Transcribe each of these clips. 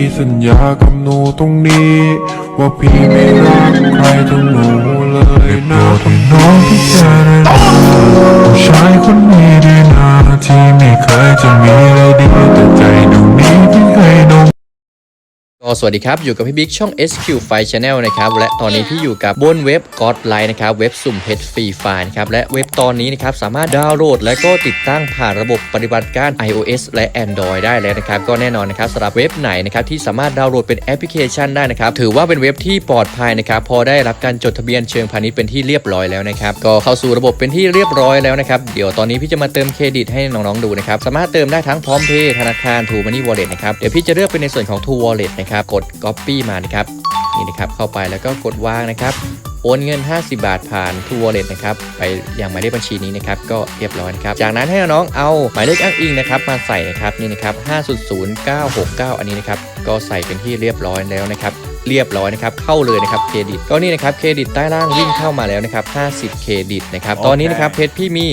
พี่สัญญากับหนูตรงนี้ ว่าพี่ไม่รักใครทั้งหนูเลยนะที่น้องที่จะได้ผู้ชายคนนี้ด้วยนะที่ไม่เคยจะมี ก็สวัสดีครับ อยู่กับพี่บิ๊กช่อง SQ f i Channel นะครับ และตอนนี้พี่อยู่กับบนเว็บ God Line นะครับ เว็บสุ่มเพชรฟรีไฟล์นะครับ และเว็บตอนนี้นะครับ สามารถดาวน์โหลด และก็ติดตั้งผ่านระบบปฏิบัติการ iOS และ Android ได้แล้วนะครับ ก็แน่นอนนะครับสำหรับเว็บไหนนะครับ ที่สามารถดาวน์โหลดเป็นแอปพลิเคชันได้นะครับ ถือว่าเป็นเว็บที่ปลอดภัยนะครับ พอได้รับการจดทะเบียนเชิงพาณิชย์เป็นที่เรียบร้อยแล้วนะครับ ก็เข้าสู่ระบบเป็นที่เรียบร้อยแล้วนะครับ เดี๋ยวตอนนี้พี่จะมาเติมเครดิตให้น้องๆดูนะครับ สามารถเติมได้ทั้งพร้อมเพย์ธนาคาร True Money Wallet นะครับ เดี๋ยวพี่จะเลือกเป็นในส่วนของ True Wallet นะครับกด Copy มานะครับนี่นะครับเข้าไปแล้วก็กดวางนะครับโอนเงิน 50 บาทผ่าน True Wallet นะครับไปยังหมายเลขบัญชีนี้นะครับก็เรียบร้อยครับ จากนั้นให้น้องเอาหมายเลขอ้างอิงนะครับมาใส่นะครับนี่นะครับ500 969 อันนี้นะครับก็ใส่เป็นที่เรียบร้อยแล้วนะครับ เรียบร้อยนะครับเข้าเลยนะครับเครดิตก็นี่นะครับเครดิตใต้ล่างวิ่งเข้ามาแล้วนะครับ50เครดิตนะครับตอนนี้นะครับเพชรพี่มี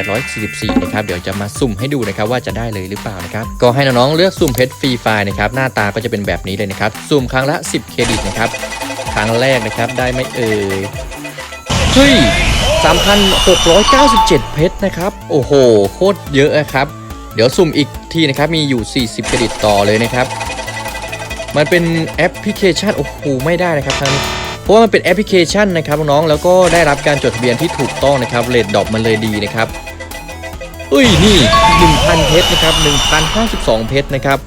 13,844นะครับเดี๋ยวจะมาสุ่มให้ดูนะครับว่าจะได้เลยหรือเปล่านะครับก็ให้น้องๆเลือกสุ่มเพชรฟรีไฟล์นะครับหน้าตาก็จะเป็นแบบนี้เลยนะครับสุ่มครั้งละ 10เครดิตนะครับครั้งแรกนะครับได้ไหม่เอ่ยเฮ้ย3,697 เพชรนะครับ โอ้โห โคตรเยอะอะครับ เดี๋ยวสุ่มอีกทีนะครับ มีอยู่ 40เครดิตต่อเลยนะครับ มันเป็นแอปพลิเคชันโอ้โหไม่ได้นะครับครั้งนี้เพราะว่ามันเป็นแอปพลิเคชันนะครับน้องแล้วก็ได้รับการจดทะเบียนที่ถูกต้องนะครับเรทดอกมันเลยดีนะครับเอ้ยนี่ 1,000 เพชรนะครับ1,052 เพชรนะครับ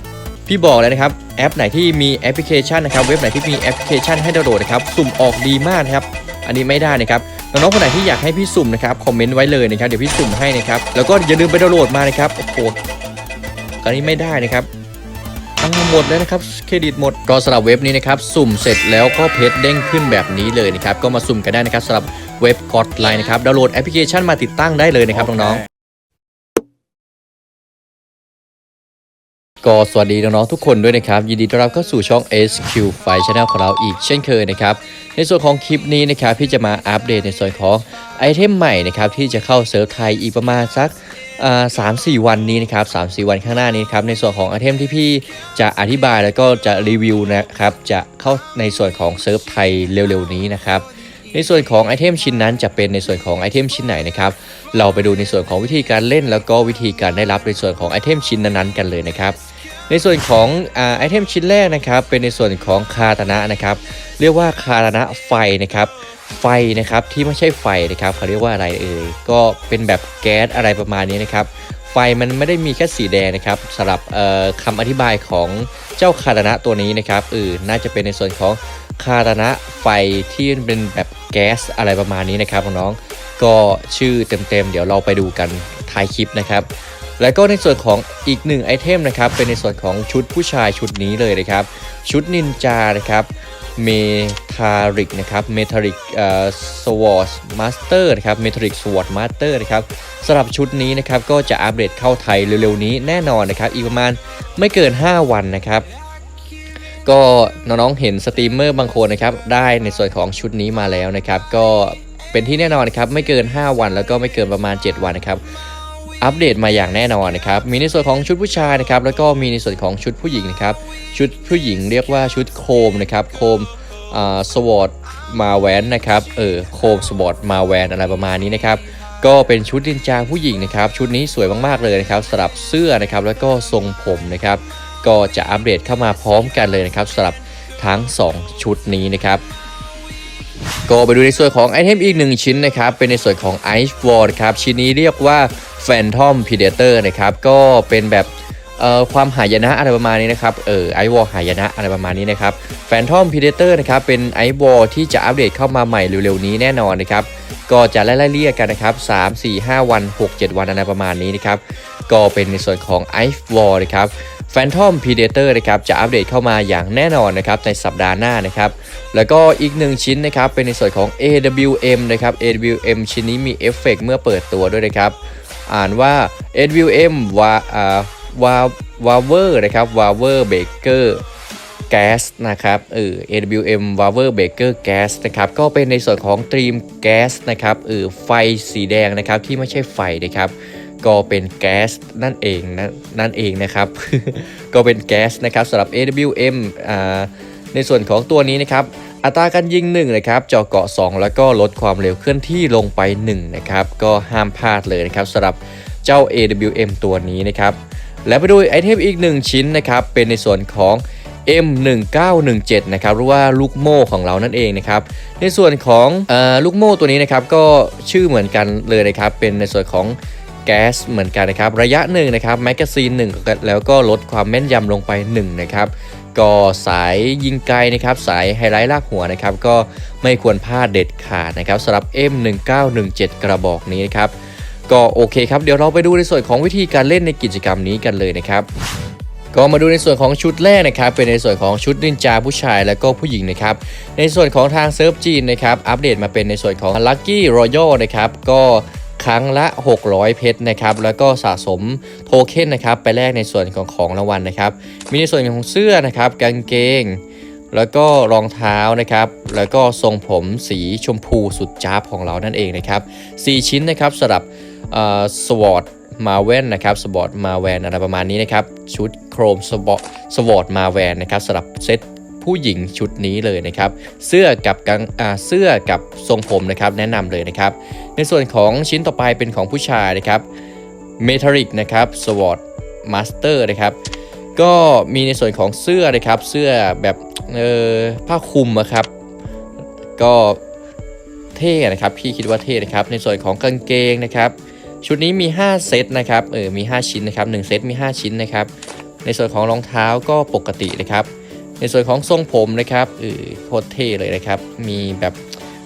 พี่บอกเลยนะครับแอปไหนที่มีแอปพลิเคชันนะครับเว็บไหนที่มีแอปพลิเคชันให้ดาวน์โหลดนะครับสุ่มออกดีมากนะครับอันนี้ไม่ได้นะครับน้องๆคนไหนที่อยากให้พี่สุ่มนะครับคอมเมนต์ไว้เลยนะครับเดี๋ยวพี่สุ่มให้นะครับแล้วก็อย่าลืมไปดาวน์โหลดมานะครับโอ้โหอันนี้ไม่ได้นะครับั้งหมดแล้วนะครับเครดิตหมดก็สำหรับเว็บนี้นะครับสุ่มเสร็จแล้วก็เพจเด้งขึ้นแบบนี้เลยนะครับก็มาสุ่มกันได้นะครับสำหรับเว็บกดไลน์นะครับดาวน์โหลดแอปพลิเคชันมาติดตั้งได้เลยนะครับน้องๆ ก็สวัสดีน้องๆทุกคนด้วยนะครับ ยินดีต้อนรับเข้าสู่ช่อง SQ f i Channel ของเราอีกเช่นเคยนะครับ ในส่วนของคลิปนี้นะครับพี่จะมาอัปเดตในส่วนของไอเทมใหม่นะครับที่จะเข้าเซิร์ฟไทยอีกประมาณสักสามสี่วันนี้นะครับสามสี่วันข้างหน้านี้ครับในส่วนของไอเทมที่พี่จะอธิบายแล้วก็จะรีวิวนะครับจะเข้าในส่วนของเซิร์ฟไทยเร็วๆนี้นะครับในส่วนของไอเทมชิ้นนั้นจะเป็นในส่วนของไอเทมชิ้นไหนนะครับ เราไปดูในส่วนของวิธีการเล่น แล้วก็วิธีการได้รับในส่วนของไอเทมชิ้นนั้นๆกันเลยนะครับ ในส่วนของอไอเทมชิ้นแรกนะครับ เป็นในส่วนของคาตนะนะครับ เรียกว่าคาตนะไฟนะครับไฟนะครับที่ไม่ใช่ไฟนะครับเขาเรียกว่าอะไรเอ่ยก็เป็นแบบแก๊สอะไรประมาณนี้นะครับ ไฟมันไม่ได้มีแค่สีแดงนะครับสำหรับเอ่อคำอธิบายของเจ้าคาตนะตัวนี้นะครับเออน่าจะเป็นในส่วนของคาตนะไฟที่เป็นแบบแก๊สอะไรประมาณนี้นะครับน้อง ก็ชื่อเต็มๆ เดี๋ยวเราไปดูกันท้ายคลิปนะครับ แล้วก็ในส่วนของอีกหนึ่งไอเทมนะครับ เป็นในส่วนของชุดผู้ชายชุดนี้เลยนะครับ ชุดนินจานะครับเมทาริกนะครับเมทาริกเอ่อสวอตมาสเตอร์นะครับเมทาริกสวอตมาสเตอร์นะครับสำหรับชุดนี้นะครับก็จะอัปเดตเข้าไทยเร็วๆนี้แน่นอนนะครับ อีกประมาณไม่เกิน 5 วันนะครับ ก็น้องๆเห็นสตรีมเมอร์บางคนนะครับได้ในส่วนของชุดนี้มาแล้วนะครับ ก็ เป็นที่แน่นอนนะครับไม่เกิน 5 วันแล้วก็ไม่เกินประมาณ 7 วันนะครับอัปเดตมาอย่างแน่นอนนะครับ มีในส่วนของชุดผู้ชายนะครับ แล้วก็มีในส่วนของชุดผู้หญิงนะครับ ชุดผู้หญิงเรียกว่าชุดโคมนะครับ โคมสวอตมาแวนนะครับ เออ โคมสวอตมาแวนอะไรประมาณนี้นะครับ ก็เป็นชุดดินจาผู้หญิงนะครับ ชุดนี้สวยมากๆเลยนะครับสำหรับเสื้อนะครับ แล้วก็ทรงผมนะครับ ก็จะอัปเดตเข้ามาพร้อมกันเลยนะครับสำหรับทั้ง 2 ชุดนี้นะครับ ก็ไปดูในส่วนของไอเทมอีกหนึ่งชิ้นนะครับ เป็นในส่วนของ Ice Wall ครับ ชิ้นนี้เรียกว่า Phantom Predator นะครับ ก็เป็นแบบเอ่อความหายนะอะไรประมาณนี้นะครับ เออไอวอลหายนะอะไรประมาณนี้นะครับ Phantom Predator นะครับ เป็นไอวอลที่จะอัปเดตเข้ามาใหม่เร็วๆนี้แน่นอนนะครับ ก็จะไล่ๆเรียกกันนะครับ 3 4 5 วัน 6 7 วันอะไรประมาณนี้นะครับ ก็เป็นในส่วนของ Ice Wall นะครับ Phantom Predator นะครับจะอัปเดตเข้ามาอย่างแน่นอนนะครับในสัปดาห์หน้านะครับแล้วก็อีกหนึ่งชิ้นนะครับเป็นในส่วนของ AWM นะครับ AWM ชิ้นนี้มีเอฟเฟกต์เมื่อเปิดตัวด้วยนะครับอ่านว่า AWM วาอ่าวาวาเวอร์นะครับวาเวอร์เบเกอร์แก๊สนะครับเออ AWM w a v e r Baker Gas นะครับก็เป็นในส่วนของตรีมแก๊สนะครับเออไฟสีแดงนะครับที่ไม่ใช่ไฟนะครับ ก็เป็นแก๊สนั่นเองนะนั่นเองนะครับ ก็เป็นแก๊สนะครับสำหรับ AWM อ่าในส่วนของตัวนี้นะครับ อัตราการยิง1นะครับจาะเกาะ 2 แล้วก็ลดความเร็วเคลื่อนที่ลงไป1นะครับก็ห้ามพลาดเลยนะครับสำหรับเจ้า AWM ตัวนี้นะครับ แล้วไปดูไอเทมอีก 1 ชิ้นนะครับ เป็นในส่วนของ M1917 นะครับหรือว่าลูกโม่ของเรานั่นเองนะครับ ในส่วนของออลูกโม่ตัวนี้นะครับก็ชื่อเหมือนกันเลยนะครับ เป็นในส่วนของ แก๊สเหมือนกันนะครับ ระยะหนึ่งนะครับแมกกาซีนหนึ่งแล้วก็ลดความแม่นยำลงไป1นะครับก็สายยิงไกลนะครับสายไฮไลท์ลากหัวนะครับก็ไม่ควรพลาดเด็ดขาดนะครับสำหรับ M1917 กระบอกนี้นะครับก็โอเคครับเดี๋ยวเราไปดูในส่วนของวิธีการเล่นในกิจกรรมนี้กันเลยนะครับก็มาดูในส่วนของชุดแรกนะครับ เป็นในส่วนของชุดนินจาผู้ชายและก็ผู้หญิงนะครับ ในส่วนของทางเซิร์ฟจีนนะครับ อัปเดตมาเป็นในส่วนของ Lucky Royal นะครับ ก็ ครั้งละ 600 เพชรนะครับ แล้วก็สะสมโทเค็นนะครับไปแลกในส่วนของของรางวัลนะครับ มีในส่วนของเสื้อนะครับ กางเกง แล้วก็รองเท้านะครับ แล้วก็ทรงผมสีชมพูสุดจ้าบของเรานั่นเองนะครับ 4 ชิ้นนะครับสำหรับสวอตมาแวนนะครับสวอตมาแวนอะไรประมาณนี้นะครับ ชุดโครมสวอตสวอตมาแวนนะครับสำหรับเซต ผู้หญิงชุดนี้เลยนะครับ เสื้อกับกางเสื้อกับทรงผมนะครับแนะนำเลยนะครับ ในส่วนของชิ้นต่อไปเป็นของผู้ชายนะครับเมทัลิกนะครับสวอตมาสเตอร์นะครับก็มีในส่วนของเสื้อนะครับ เสื้อแบบเออผ้าคลุมอะครับ ก็เท่นะครับพี่คิดว่าเท่นะครับ ในส่วนของกางเกงนะครับ ชุดนี้มี 5 เซตนะครับเออมี 5 ชิ้นนะครับ1เซตมี 5 ชิ้นนะครับ ในส่วนของรองเท้าก็ปกตินะครับ ในส่วนของทรงผมนะครับเออโคตรเท่เลยนะครับ มีแบบ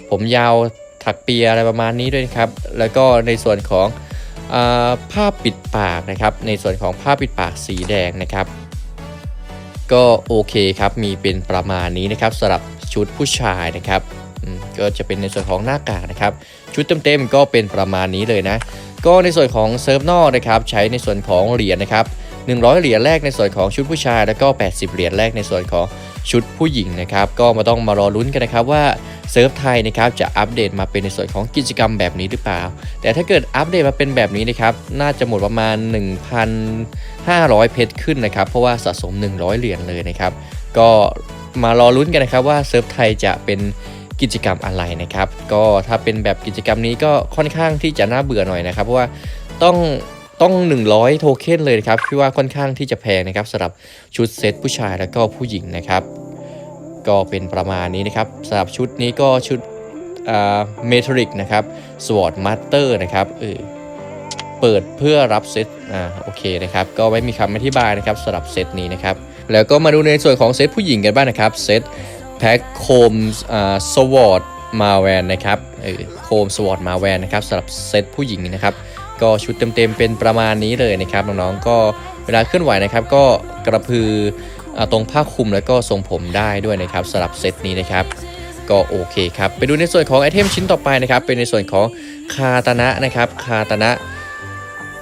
ผมยาวถักเปียอะไรประมาณนี้ด้วยนะครับ แล้วก็ในส่วนของอผ้าปิดปากนะครับ ในส่วนของผ้าปิดปากสีแดงนะครับ ก็โอเคครับมีเป็นประมาณนี้นะครับสำหรับชุดผู้ชายนะครับก็จะเป็นในส่วนของหน้ากากนะครับ ชุดเต็มๆก็เป็นประมาณนี้เลยนะ ก็ในส่วนของเซิร์ฟนอกนะครับ ใช้ในส่วนของเหรียญนะครับ 100 เหรียญแรกในส่วนของชุดผู้ชาย แล้วก็ 80 เหรียญแรกในส่วนของชุดผู้หญิงนะครับ ก็มาต้องมารอลุ้นกันนะครับว่าเซิร์ฟไทยนะครับจะอัปเดตมาเป็นในส่วนของกิจกรรมแบบนี้หรือเปล่า แต่ถ้าเกิดอัปเดตมาเป็นแบบนี้นะครับ น่าจะหมดประมาณ 1,500 เพชรขึ้นนะครับ เพราะว่าสะสม 100 เหรียญเลยนะครับ ก็มารอลุ้นกันนะครับว่าเซิร์ฟไทยจะเป็นกิจกรรมอะไรนะครับ ก็ถ้าเป็นแบบกิจกรรมนี้ก็ค่อนข้างที่จะน่าเบื่อหน่อยนะครับ เพราะว่าต้อง ต้อง 100 โทเค็นเลยนะครับพี่ว่าค่อนข้างที่จะแพงนะครับสำหรับชุดเซตผู้ชายแล้วก็ผู้หญิงนะครับ ก็เป็นประมาณนี้นะครับสำหรับชุดนี้ก็ชุดเมทัลิกนะครับสวอตมาสเตอร์นะครับเออเปิดเพื่อรับเซตอ่าโอเคนะครับ ก็ไม่มีคำอธิบายนะครับสำหรับเซตนี้นะครับ แล้วก็มาดูในส่วนของเซตผู้หญิงกันบ้างนะครับเซตแพ็คโคมอ่าสวอตมาแวนนะครับเออโคมสวอตมาแวนนะครับสำหรับเซตผู้หญิงนะครับ ก็ชุดเต็มๆเป็นประมาณนี้เลยนะครับน้องๆก็เวลาเคลื่อนไหวนะครับ ก็กระพือตรงผ้าคลุมแล้วก็ทรงผมได้ด้วยนะครับสำหรับเซตนี้นะครับก็โอเคครับไปดูในส่วนของไอเทมชิ้นต่อไปนะครับ เป็นในส่วนของคาตนะนะครับคาตนะ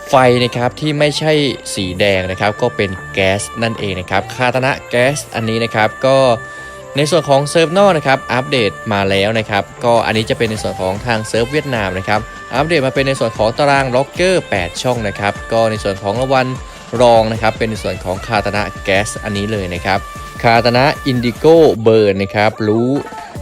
ไฟนะครับที่ไม่ใช่สีแดงนะครับ ก็เป็นแก๊สนั่นเองนะครับคาตนะแก๊สอันนี้นะครับก็ ในส่วนของเซิร์ฟนอกนะครับอัปเดตมาแล้วนะครับก็อันนี้จะเป็นในส่วนของทางเซิร์ฟเวียดนามนะครับอัปเดตมาเป็นในส่วนของตารางล็อกเกอร์ 8 ช่องนะครับก็ในส่วนของรางวัลรองนะครับเป็นในส่วนของคาตนะแก๊สอันนี้เลยนะครับคาตนะอินดิโกเบิร์นนะครับรู้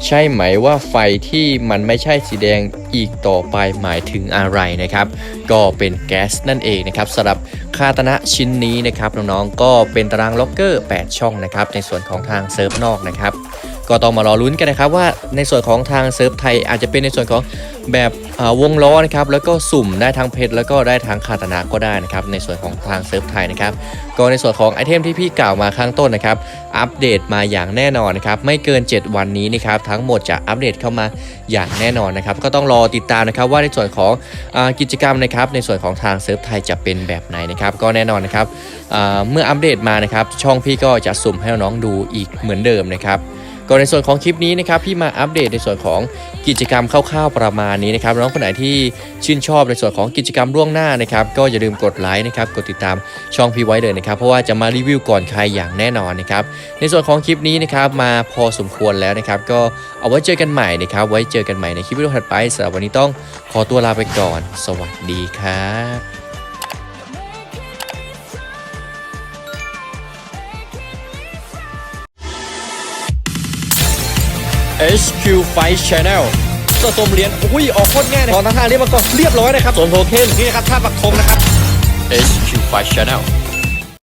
ใช่ไหมว่าไฟที่มันไม่ใช่สีแดงอีกต่อไปหมายถึงอะไรนะครับ ก็เป็นแก๊สนั่นเองนะครับสำหรับคาตนะชิ้นนี้นะครับน้องๆก็เป็นตารางล็อกเกอร์ 8 ช่องนะครับในส่วนของทางเซิร์ฟนอกนะครับ ก็ต้องมารอลุ้นกันนะครับว่าในส่วนของทางเซิร์ฟไทยอาจจะเป็นในส่วนของแบบวงล้อนะครับแล้วก็สุ่มได้ทั้งเพชรแล้วก็ได้ทั้งคาตนาก็ได้นะครับในส่วนของทางเซิร์ฟไทยนะครับก็ในส่วนของไอเทมที่พี่กล่าวมาข้างต้นนะครับอัปเดตมาอย่างแน่นอนนะครับไม่เกิน 7 วันนี้นะครับทั้งหมดจะอัปเดตเข้ามาอย่างแน่นอนนะครับก็ต้องรอติดตามนะครับว่าในส่วนของอกิจกรรมนะครับในส่วนของทางเซิร์ฟไทยจะเป็นแบบไหนนะครับก็แน่นอนนะครับเมื่ออัปเดตมานะครับช่องพี่ก็จะสุ่มให้น้องดูอีกเหมือนเดิมนะครับ ก็ในส่วนของคลิปนี้นะครับพี่มาอัปเดตในส่วนของกิจกรรมคร่าวๆประมาณนี้นะครับน้องคนไหนที่ชื่นชอบในส่วนของกิจกรรมล่วงหน้านะครับก็อย่าลืมกดไลค์นะครับกดติดตามช่องพี่ไว้เลยนะครับเพราะว่าจะมารีวิวก่อนใครอย่างแน่นอนนะครับในส่วนของคลิปนี้นะครับมาพอสมควรแล้วนะครับก็เอาไว้เจอกันใหม่นะครับไว้เจอกันใหม่ในคลิปวิดีโอถัดไปสำหรับวันนี้ต้องขอตัวลาไปก่อน สวัสดีครับ HQ Fight Channel สะสมเหรียญอุ้ยออกโคตรง่ายนะตอนทางนี้มาก่อนเรียบร้อยนะครับสวมโทเค็นนี่นะครับท่าปักธงนะครับ HQ Fight Channel